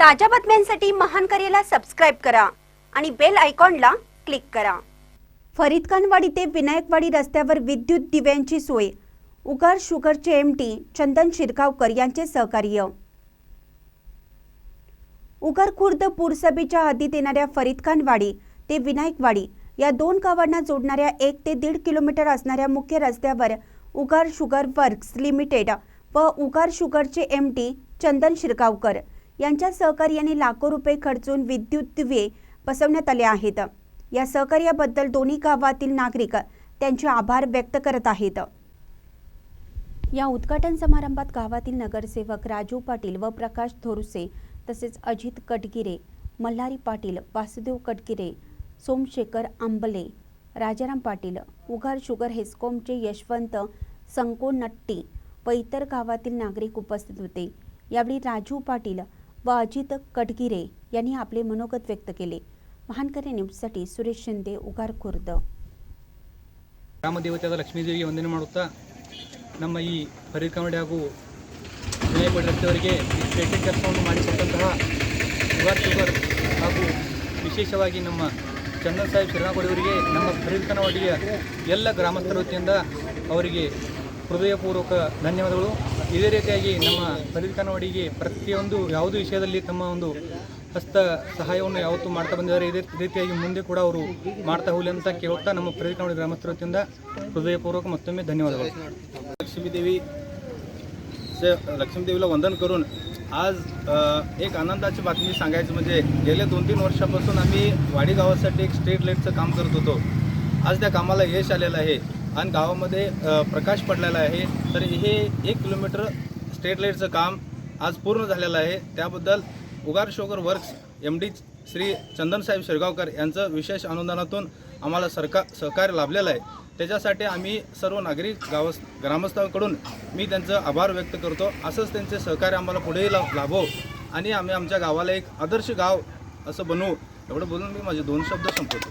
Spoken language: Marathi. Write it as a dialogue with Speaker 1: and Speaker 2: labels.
Speaker 1: ताज्या बातम्यांसाठी महान करेला सबस्क्राईब करा आणि बेल आयकॉनला क्लिक करा. फरीदखानवाडी ते विनायकवाडी रस्त्यावर विद्युत दिव्यांची सोय. उगार शुगरचे एम टी चंदन शिरगावकर यांचे सहकार्य. उगार खुर्द पुरसभेच्या हद्दीत येणाऱ्या फरीदखानवाडी ते विनायकवाडी या दोन गावांना जोडणाऱ्या एक ते दीड किलोमीटर असणाऱ्या मुख्य रस्त्यावर उगार शुगर वर्क्स लिमिटेड व उगार शुगरचे एम टी चंदन शिरगावकर यांच्या सहकार्याने लाखो रुपये खर्चून विद्युत दिवे बसवण्यात आले आहेत. या सहकार्याबद्दल दोन्ही गावातील नागरिक त्यांचे आभार व्यक्त करत आहेत. या उद्घाटन समारंभात गावातील नगरसेवक राजू पाटील व प्रकाश थोरुसे तसेच अजित कटगिरे मल्हारी पाटील वासुदेव कटगिरे सोमशेखर आंबले राजाराम पाटील उघार शुगर हेस्कॉमचे यशवंत संकोनट्टी व इतर गावातील नागरिक उपस्थित होते. यावेळी राजू पाटील व अजित कटगिरे यांनी आपले मनोगत व्यक्त केले महानकरे न्यूजसाठी सुरेश शिंदे उगार खुर्द
Speaker 2: ಗ್ರಾಮದೇವತೆಯಾದ ಲಕ್ಷ್ಮೀದೇವಿಗೆ ವಂದನೆ ಮಾಡುತ್ತಾ ನಮ್ಮ ಈ ಫರೀದ್ಕಮಡಿ ಹಾಗೂ ವಿನಯಪಡಿ ರಸ್ತೆಯವರಿಗೆ ಈ ಸ್ಟ್ರೇಟಿಂಗ್ ಕೆಲಸವನ್ನು ಮಾಡಿಕೊಟ್ಟಂತಹ ಶುಗರ್ ಶುಗರ್ ಹಾಗೂ ವಿಶೇಷವಾಗಿ ನಮ್ಮ ಚಂದನ್ ಸಾಹೇಬ್ ಶಿರಣಗೋಡಿಯವರಿಗೆ ನಮ್ಮ ಫರೀದ್ಕನವಾಡಿಯ ಎಲ್ಲ ಗ್ರಾಮಸ್ಥರ ವತಿಯಿಂದ ಅವರಿಗೆ ಹೃದಯಪೂರ್ವಕ ಧನ್ಯವಾದಗಳು. ಇದೇ ರೀತಿಯಾಗಿ ನಮ್ಮ ಪ್ರದೀಪ್ ಕನ್ನಡಿಗೆ ಪ್ರತಿಯೊಂದು ಯಾವುದು ವಿಷಯದಲ್ಲಿ ತಮ್ಮ ಒಂದು ಹಸ್ತ ಸಹಾಯವನ್ನು ಯಾವತ್ತೂ ಮಾಡ್ತಾ ಬಂದಿದ್ದಾರೆ. ಇದೇ ರೀತಿಯಾಗಿ ಮುಂದೆ ಕೂಡ ಅವರು ಮಾಡ್ತಾ ಹೋಗಲಿ ಅಂತ ಕೇಳುತ್ತಾ ನಮ್ಮ ಪ್ರದೀಪ್ ಕನ್ನವಾಡಿ ಗ್ರಾಮಸ್ಥರ ವತಿಯಿಂದ ಹೃದಯಪೂರ್ವಕ ಮತ್ತೊಮ್ಮೆ ಧನ್ಯವಾದಗಳು.
Speaker 3: ಲಕ್ಷ್ಮೀದೇವಿ से लक्ष्मीदेवीला ವಂದನ करून आज एक आनंदाची बातमी सांगायची म्हणजे गेल्या दोन तीन वर्षापासून आम्ही वाडी गावासाठी एक स्ट्रीट लाईटचं काम करत होतो आज त्या कामाला यश आलेलं आहे आणि गावामध्ये प्रकाश पडलेला आहे. तर हे एक किलोमीटर स्ट्रीट लाईटचं काम आज पूर्ण झालेलं आहे. त्याबद्दल Ugar sugar works M D Shri चंदनसाहेब Shirgaonkar यांचं विशेष अनुदानातून आम्हाला सरकार सहकार्य लाभलेलं आहे. त्याच्यासाठी आम्ही सर्व नागरिक गाव ग्रामस्थांकडून मी त्यांचं आभार व्यक्त करतो. असंच त्यांचे सहकार्य आम्हाला पुढेही ला लाभो आणि आम्ही आमच्या गावाला एक आदर्श गाव असं बनवू. एवढं बोलून मी माझे दोन शब्द संपवतो.